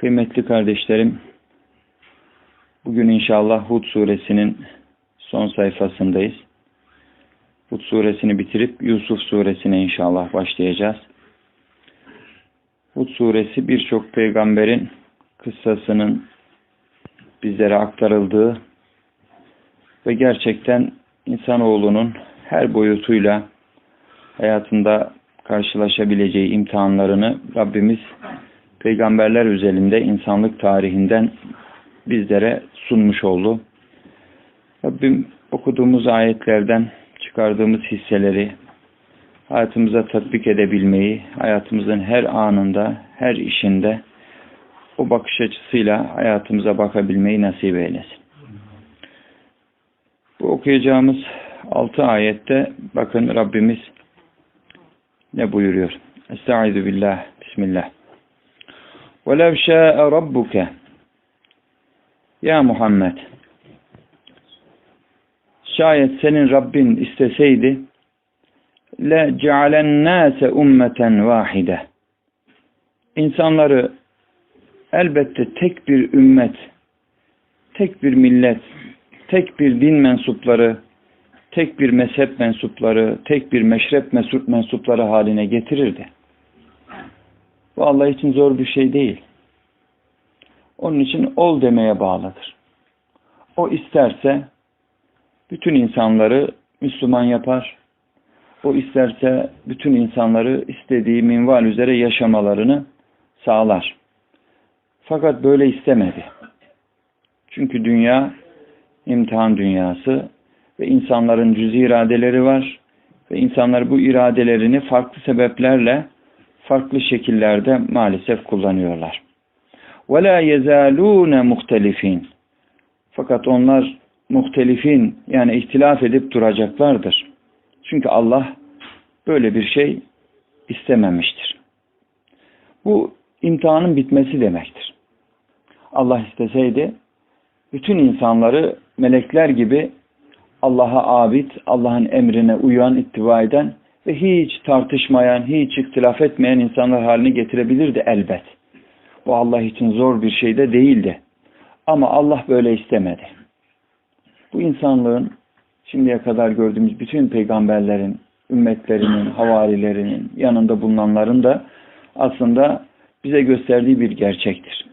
Kıymetli kardeşlerim, bugün inşallah Hud suresinin son sayfasındayız. Hud suresini bitirip Yusuf suresine inşallah başlayacağız. Hud suresi birçok peygamberin kıssasının bizlere aktarıldığı ve gerçekten insanoğlunun her boyutuyla hayatında karşılaşabileceği imtihanlarını Rabbimiz peygamberler üzerinde insanlık tarihinden bizlere sunmuş oldu. Rabbim okuduğumuz ayetlerden çıkardığımız hisseleri hayatımıza tatbik edebilmeyi, hayatımızın her anında, her işinde o bakış açısıyla hayatımıza bakabilmeyi nasip eylesin. Bu okuyacağımız altı ayette bakın Rabbimiz ne buyuruyor? Estaizu billah, bismillah. وَلَوْ شَاءَ رَبُّكَ Ya Muhammed şayet senin Rabbin isteseydi le cealen nase ummeten vahide insanları elbette tek bir ümmet tek bir millet tek bir din mensupları tek bir mezhep mensupları tek bir meşrep mensup mensupları haline getirirdi. Bu Allah için zor bir şey değil. Onun için ol demeye bağlıdır. O isterse bütün insanları Müslüman yapar. O isterse bütün insanları istediği minval üzere yaşamalarını sağlar. Fakat böyle istemedi. Çünkü dünya imtihan dünyası ve insanların cüz iradeleri var ve insanlar bu iradelerini farklı sebeplerle farklı şekillerde maalesef kullanıyorlar. وَلَا يَزَالُونَ muhtelifin. Fakat onlar muhtelifin yani ihtilaf edip duracaklardır. Çünkü Allah böyle bir şey istememiştir. Bu imtihanın bitmesi demektir. Allah isteseydi bütün insanları melekler gibi Allah'a abid, Allah'ın emrine uyan, ittiva eden ve hiç tartışmayan, hiç ihtilaf etmeyen insanlar haline getirebilirdi elbet. Bu Allah için zor bir şey de değildi. Ama Allah böyle istemedi. Bu insanlığın şimdiye kadar gördüğümüz bütün peygamberlerin, ümmetlerinin, havarilerinin, yanında bulunanların da aslında bize gösterdiği bir gerçektir.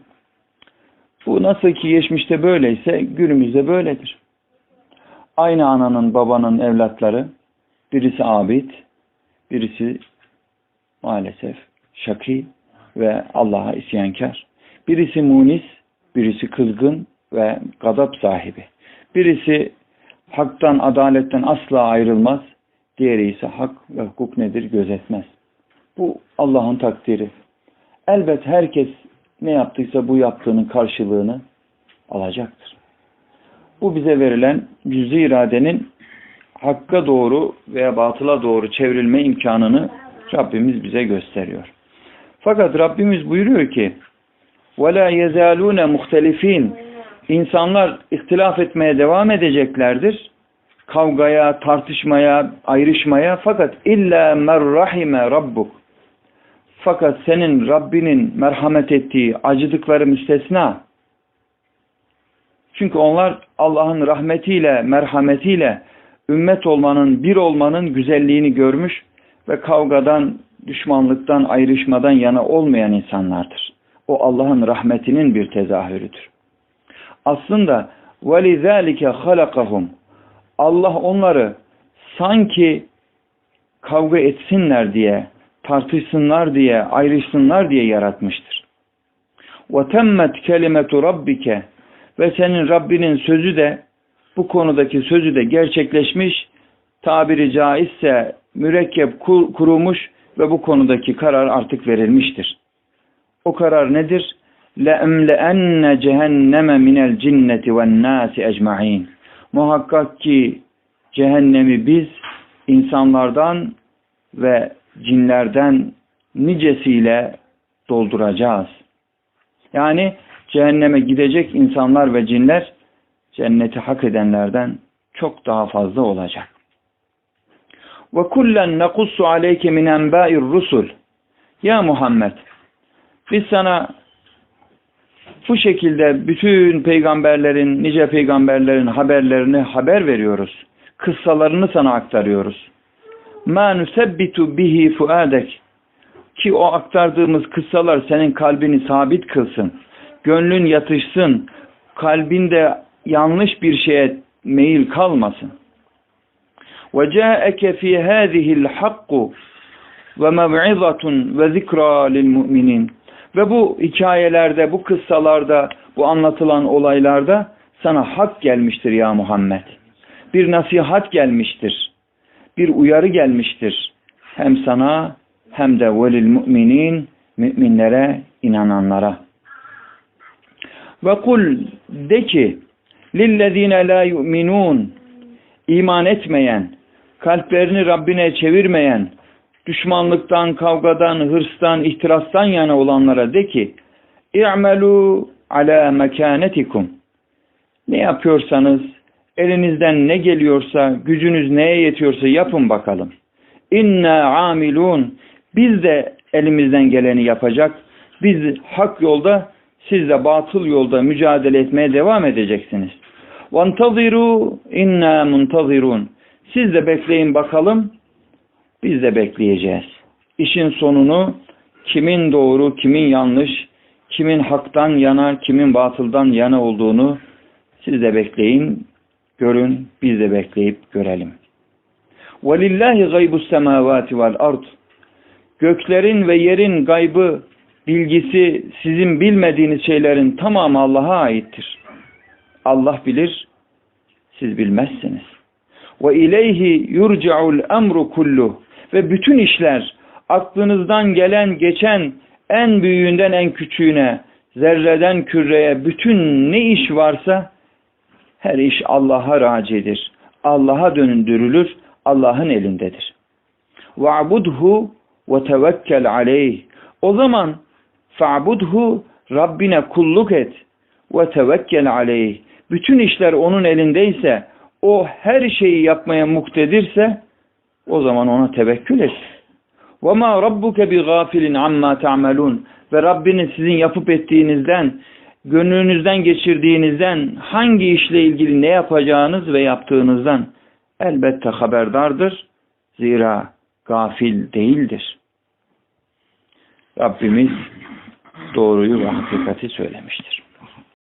Bu nasıl ki geçmişte böyleyse günümüzde böyledir. Aynı ananın babanın evlatları birisi abid, birisi maalesef şaki ve Allah'a isyankar. Birisi munis, birisi kızgın ve gadap sahibi. Birisi haktan, adaletten asla ayrılmaz. Diğeri ise hak ve hukuk nedir gözetmez. Bu Allah'ın takdiri. Elbet herkes ne yaptıysa bu yaptığının karşılığını alacaktır. Bu bize verilen cüz iradenin hakka doğru veya batıla doğru çevrilme imkanını Rabbimiz bize gösteriyor. Fakat Rabbimiz buyuruyor ki وَلَا يَزَالُونَ muhtelifin İnsanlar ihtilaf etmeye devam edeceklerdir. Kavgaya, tartışmaya, ayrışmaya fakat illa merrahime rabbuk fakat senin Rabbinin merhamet ettiği acıdıkları müstesna. Çünkü onlar Allah'ın rahmetiyle, merhametiyle ümmet olmanın, bir olmanın güzelliğini görmüş ve kavgadan, düşmanlıktan, ayrışmadan yana olmayan insanlardır. O Allah'ın rahmetinin bir tezahürüdür. Aslında وَلِذَٰلِكَ خَلَقَهُمْ Allah onları sanki kavga etsinler diye, tartışsınlar diye, ayrışsınlar diye yaratmıştır. وَتَمَّتْ كَلِمَةُ رَبِّكَ Ve senin Rabbinin sözü de, bu konudaki sözü de gerçekleşmiş, tabiri caizse mürekkep kurumuş ve bu konudaki karar artık verilmiştir. O karar nedir? لَاَمْلَأَنَّ cehenneme minel cinneti ven nasi ecma'in. Muhakkak ki cehennemi biz insanlardan ve cinlerden nicesiyle dolduracağız. Yani cehenneme gidecek insanlar ve cinler cenneti hak edenlerden çok daha fazla olacak. Ve kullen nekussu aleyke min enbâir rusul. Ya Muhammed biz sana Bu şekilde bütün peygamberlerin, nice peygamberlerin haberlerini haber veriyoruz. Kıssalarını sana aktarıyoruz. Ma nusebbitu bihi fuadek ki o aktardığımız kıssalar senin kalbini sabit kılsın. Gönlün yatışsın. Kalbinde yanlış bir şeye meyil kalmasın. وَجَاءَكَ فِي هَذِهِ الْحَقُّ وَمَوْعِظَةٌ وَذِكْرَى لِلْمُؤْمِنِينَ Ve bu hikayelerde, bu kıssalarda, bu anlatılan olaylarda sana hak gelmiştir ya Muhammed. Bir nasihat gelmiştir. Bir uyarı gelmiştir. Hem sana hem de velil müminin müminlere inananlara. Ve kul de ki lillezine la yu'minun iman etmeyen, kalplerini Rabbine çevirmeyen, düşmanlıktan, kavgadan, hırstan, ihtirastan yana olanlara de ki i'melu ala mekanetikum ne yapıyorsanız elinizden ne geliyorsa, gücünüz neye yetiyorsa yapın bakalım. İnna amilun biz de elimizden geleni yapacak. Biz hak yolda, siz de batıl yolda mücadele etmeye devam edeceksiniz. وَانْتَظِرُوا inna muntazirun. Siz de bekleyin bakalım, biz de bekleyeceğiz. İşin sonunu kimin doğru, kimin yanlış, kimin haktan yana, kimin batıldan yana olduğunu siz de bekleyin, görün, biz de bekleyip görelim. وَلِلَّهِ غَيْبُ السَّمَاوَاتِ وَالْأَرْضِ Göklerin ve yerin gaybı, bilgisi, sizin bilmediğiniz şeylerin tamamı Allah'a aittir. Allah bilir, siz bilmezsiniz. Ve ileyhi yurca'ul emru kullu ve bütün işler aklınızdan gelen geçen en büyüğünden en küçüğüne zerreden küreye bütün ne iş varsa her iş Allah'a racidir. Allah'a dönündürülür. Allah'ın elindedir. Va'budhu ve tevekkel aleyh. O zaman fa'budhu Rabbine kulluk et ve tevekkel aleyh Bütün işler onun elindeyse, o her şeyi yapmaya muktedirse o zaman ona tevekkül et. وَمَا رَبُّكَ بِغَافِلٍ عَمَّا تَعْمَلُونَ Ve Rabbinin sizin yapıp ettiğinizden, gönlünüzden geçirdiğinizden, hangi işle ilgili ne yapacağınız ve yaptığınızdan elbette haberdardır. Zira gafil değildir. Rabbimiz doğruyu ve hakikati söylemiştir.